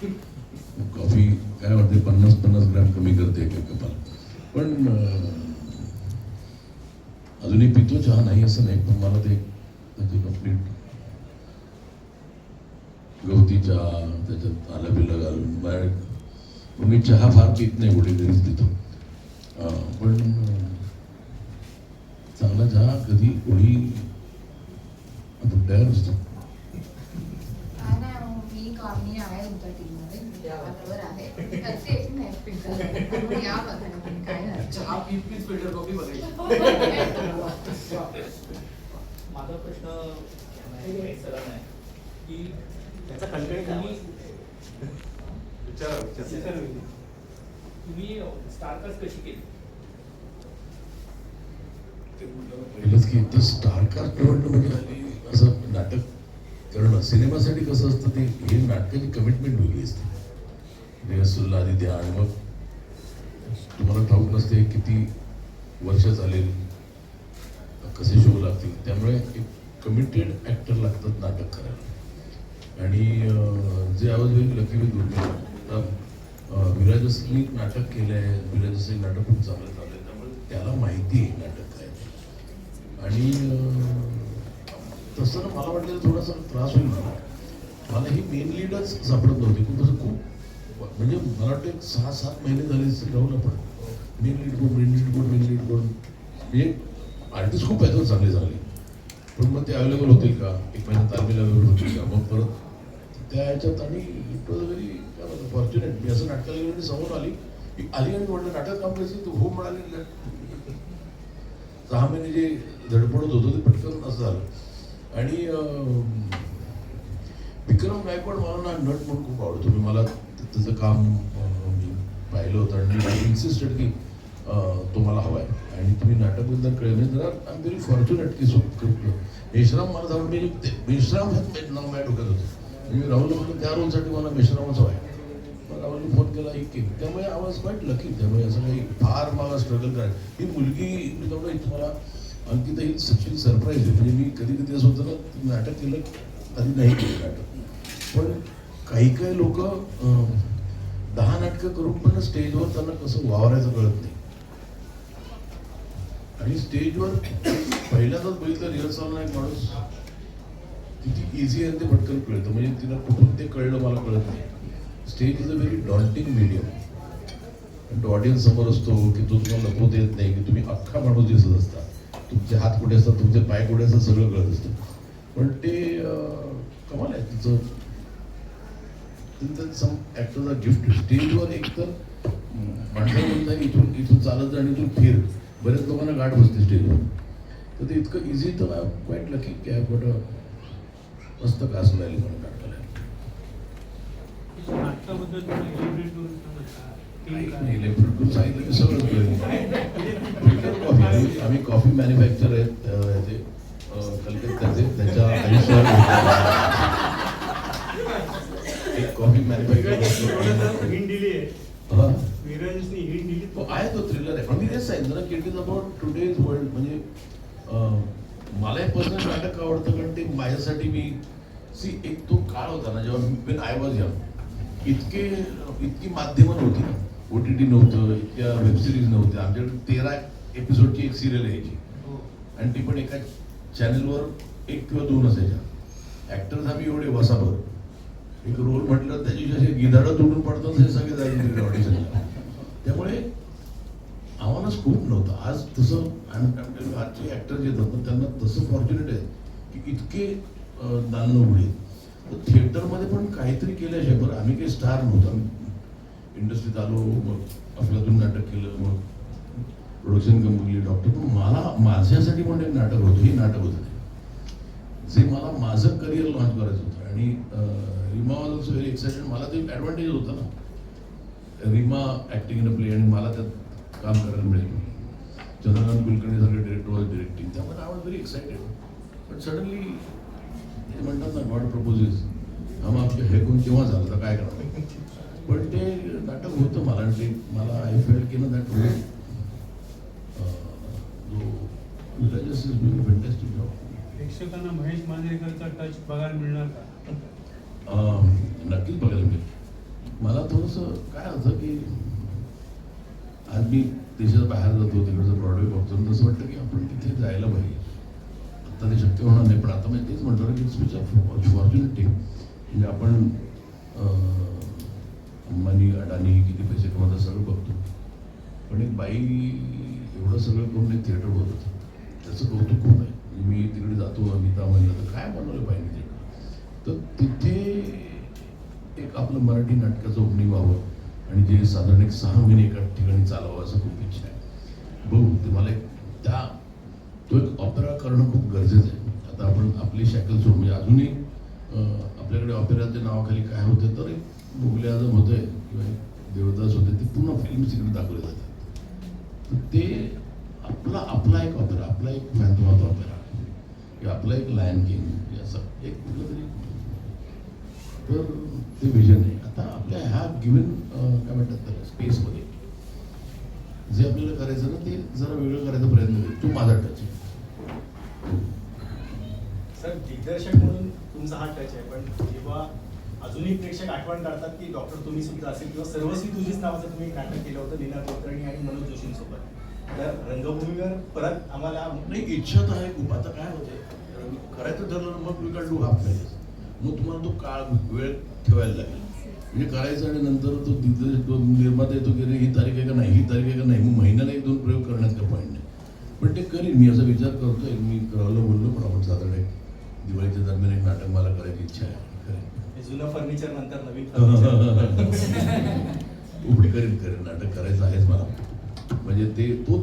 Coffee काय वाटते पन्नास पन्नास ग्रॅम कमी करते एका कपाला। पण अजूनही पितो चहा नाही असं नाही, पण मला ते त्याची कंप्लीट गवती चहा त्याच्यात आलं बिलं घालून, बाहेर मी चहा फार पित नाही कुठे घरीच पितो पण चांगला चहा कधी कोणी आपण असतो गावाजवळ आहे. करते नाही फिल्टर तुम्ही या बघायला पण काय झालं. चहा पीत पीत फिल्टर कॉफी बघायची. माझा प्रश्न महेश सरांना आहे की त्याचा कंटेंट काय? तुम्ही विचारा तुम्ही स्टारकास्ट कशी केली? पहिलंच की ते स्टार कास्ट म्हणणं म्हणजे असं नाटक करणं सिनेमासाठी कसं असतं ते हे नाटकाची कमिटमेंट वेगळी असते. रिहर्सलला आधी द्या आणि मग तुम्हाला ठाऊक नसते किती वर्ष चालेल कसे शो लागतील. त्यामुळे एक कमिटेड ॲक्टर लागतात नाटक करायला. आणि जे आवाज होईल लकी विथ दुर्मिळ विराजसनी नाटक केलं आहे विराजसनी नाटक खूप चांगलं चाललं आहे त्यामुळे त्याला माहिती आहे नाटक काय आणि तसं ना मला वाटलं थोडासा त्रास होईल मला. मला ही मेन लीडच सापडत नव्हती. खूप असं खूप म्हणजे मला वाटतं एक सहा सात महिने झाले राहून आपण मेन लीड कोण मी लीड कोण मी लीड कोण म्हणजे आर्टिस्ट खूप आहेत हो, चांगले चांगले. पण मग ते अवेलेबल होतील का? एक महिना तारखेला अवेलेबल होतील का? मग परत त्या ह्याच्यात आणि इट वॉज व्हेरी काय म्हणतात फॉर्च्युनेट मी असं नाटकाला गेलो समोर आली की आली आणि म्हटलं नाटक काम करायचं तू हो म्हणाली. सहा महिने जे धडपडत होतो ते पटकन असं झालं. आणि विक्रम गायकवाड मला ना नट म्हणून खूप आवडतो. मी मला त्याचं काम मी पाहिलं होतं आणि मी इन्सिस्टेड की तुम्हाला हवं हवा आहे आणि तुम्ही नाटकबद्दल कळले. म्हणजे जरा आय एम व्हेरी फॉर्च्युनेट की सुख मेश्राम मला जाऊन मी ते- मेश्राम हे नाव माझ्या डोक्यात होतं. मी राहुल म्हणलं त्या रोलसाठी मला मेश्रामच हवा आहे मग राहुलने फोन केला एक केली त्यामुळे आवाज क्वाईट लकी त्यामुळे असं काही फार मला स्ट्रगल करायचं. ही मुलगी मी तेवढं इथं मला अंकिता ही सचिन सरप्राईज आहे. म्हणजे मी कधी कधी असं होतं ना नाटक केलं कधी नाही केलं नाटक. पण काही काही लोक दहा नाटकं करून पण स्टेजवर त्यांना कसं वावरायचं कळत नाही. आणि स्टेजवर पहिल्यांदाच बघितलं रिहर्सलला एक माणूस किती इझी आहे ते पटकन कळतं. म्हणजे तिला कुठून ते कळलं मला कळत नाही. Stage is a very daunting medium तो ऑडियन्स समोर असतो की तो तुम्हाला नको देत नाही की तुम्ही अख्खा माणूस दिसत असता. तुमचे हात कुठे असतात तुमचे पाय कुठे असतात सगळं कळत असतं. पण ते कमाल आहे. तिचं तिथं सम गिफ्ट स्टेजवर एक तर माणसं म्हणतात इथून इथून चालत जा आणि इथून फिर. बऱ्याच लोकांना गाठ बसते स्टेजवर तर ते इतकं इझी तर आय क्वाईट लकी की आय गॉट मस्त कास मिळाली म्हणून इलेक्ट्रिक सांगितलं की सगळं आम्ही- कॉफी मॅन्युफॅक्चर आहेत अं, याचे अं, कलकत्त्याचे. त्याच्या आयुष्यात मला हे पर्सनल नाटक आवडतं कारण ते माझ्यासाठी मी सी एक तो काळ होता ना जेव्हा वेन आय वॉज यंग इतके इतकी माध्यमं नव्हती. ना ओ टी टी नव्हतं इतक्या वेबसिरीज नव्हत्या. आमच्याकडे तेरा एपिसोडची एक सिरियल यायची. हो. आणि ती पण एका चॅनलवर एक किंवा दोन असायच्या. ॲक्टर्स आम्ही एवढे वसाभर. एक रोल म्हटलं त्याची असे गिधाडं तुटून पडतात हे सगळे जायचे ऑडिशनला त्यामुळे आव्हानच खूप नव्हतं. आज तसं आजचे ॲक्टर जे होतात त्यांना तसं फॉर्च्युनेट आहे की इतके अं, दालन उघडे तर थिएटरमध्ये पण काहीतरी केल्याशिवाय बरं आम्ही काही स्टार नव्हतो. आम्ही इंडस्ट्रीत आलो मग अफलातून नाटक केलं मग प्रोडक्शन कंपनी डॉक्टर पण मला माझ्यासाठी पण एक नाटक होतं. हे नाटक होतं ते. जे मला माझं करिअर लॉन्च करायचं होतं. आणि Rima was also very excited मला ते ॲडव्हान्टेज होतं ना. Rima acting in a play आणि मला त्यात काम करायला मिळेल. चंद्रकांत कुलकर्णी सारखे डिरेक्टर वॉज डिरेक्टिंग त्यामुळे आय वॉज व्हेरी एक्साइटेड पण सडनली ते म्हणतात ना गॉड प्रपोजेस आम्हा आपले हे कोण केव्हा झालं तर काय करणार? पण ते नाटक होतं मला आणि ते मला आय फेल्ट की ना दॅट प्रेक्षकांना महेश मांजरेकरचा टच बघायला मिळणार का? नक्कीच बघायला मिळेल. मला थोडंसं काय होतं की आज मी देशात बाहेर जातो तिकडचं ब्रॉडवे बघतो. आणि तसं वाटलं की आपण तिथे जायला पाहिजे. आता ते शक्य होणार नाही पण आता मी तेच म्हटलं की स्विच ऑफ ऑपॉर्च्युनिटी म्हणजे आपण अंबानी अडाणी किती पैसे कमवतात सगळं बघतो. पण एक बाई एवढं सगळं करून एक थिएटर बोलत त्याचं कौतुक खूप आहे. म्हणजे मी तिकडे जातो अमिता म्हणलं तर काय बनवलं पाहिजे थिएटर तर तिथे एक आपलं मराठी नाटकाचं ओपनिंग व्हावं. आणि जे साधारण एक सहा महिने एका ठिकाणी चालावं असं खूप इच्छा आहे. बघू ते मला एक त्या तो एक ऑपेरा करणं खूप गरजेचं आहे. आता आपण आपली शॅकल सोडून म्हणजे अजूनही आपल्याकडे ऑपेराच्या नावाखाली काय होतं तर एक मुघले होतं होते किंवा एक देवदास होते ते पूर्ण फिल्म तिकडे दाखवले जातात. तर ते आपला आपला एक ऑपेरा आपला एक फॅन्टॉमात ऑपेरा किंवा आपला एक लायन किंग असं एक कुठलं तरी तर ते विजन आहे. आता आपल्या ह्या गिवन काय म्हणतात त्याला स्पेसमध्ये जे आपल्याला करायचं ना ते जरा वेगळं करायचा प्रयत्न करू. तो माझा टच आहे. सर दिग्दर्शक म्हणून तुमचा हा टच आहे पण जेव्हा अजूनही प्रेक्षक आठवण काढतात की डॉक्टर तुम्ही सुद्धा असेल किंवा सर्वस्वी तुझीच नावाचं तुम्ही नाटक केलं होतं लीना कुलकर्णी आणि मनोज जोशींसोबत. तर रंगभूमीवर परत आम्हाला नाही इच्छा तर आहे खूप. आता काय होते करायचं ठरलं मग कॅन डू हाफ मग तुम्हाला तो काळ वेळ ठेवायला लागेल. म्हणजे करायचं आणि नंतर तो निर्माता येतो की ही तारीख आहे का नाही ही तारीख आहे का नाही? मग महिन्याला एक दोन प्रयोग करण्यात काही पॉईंट नाही? पण ते करीन. मी असा विचार करतोय मी करायला बोललो पण आपण साधारण एक दिवाळीच्या दरम्यान एक नाटक मला करायची इच्छा आहे. हे जुनं फर्निचर नंतर नवीन उघडी करीन करेन. नाटक करायचं आहेच मला. म्हणजे ते तो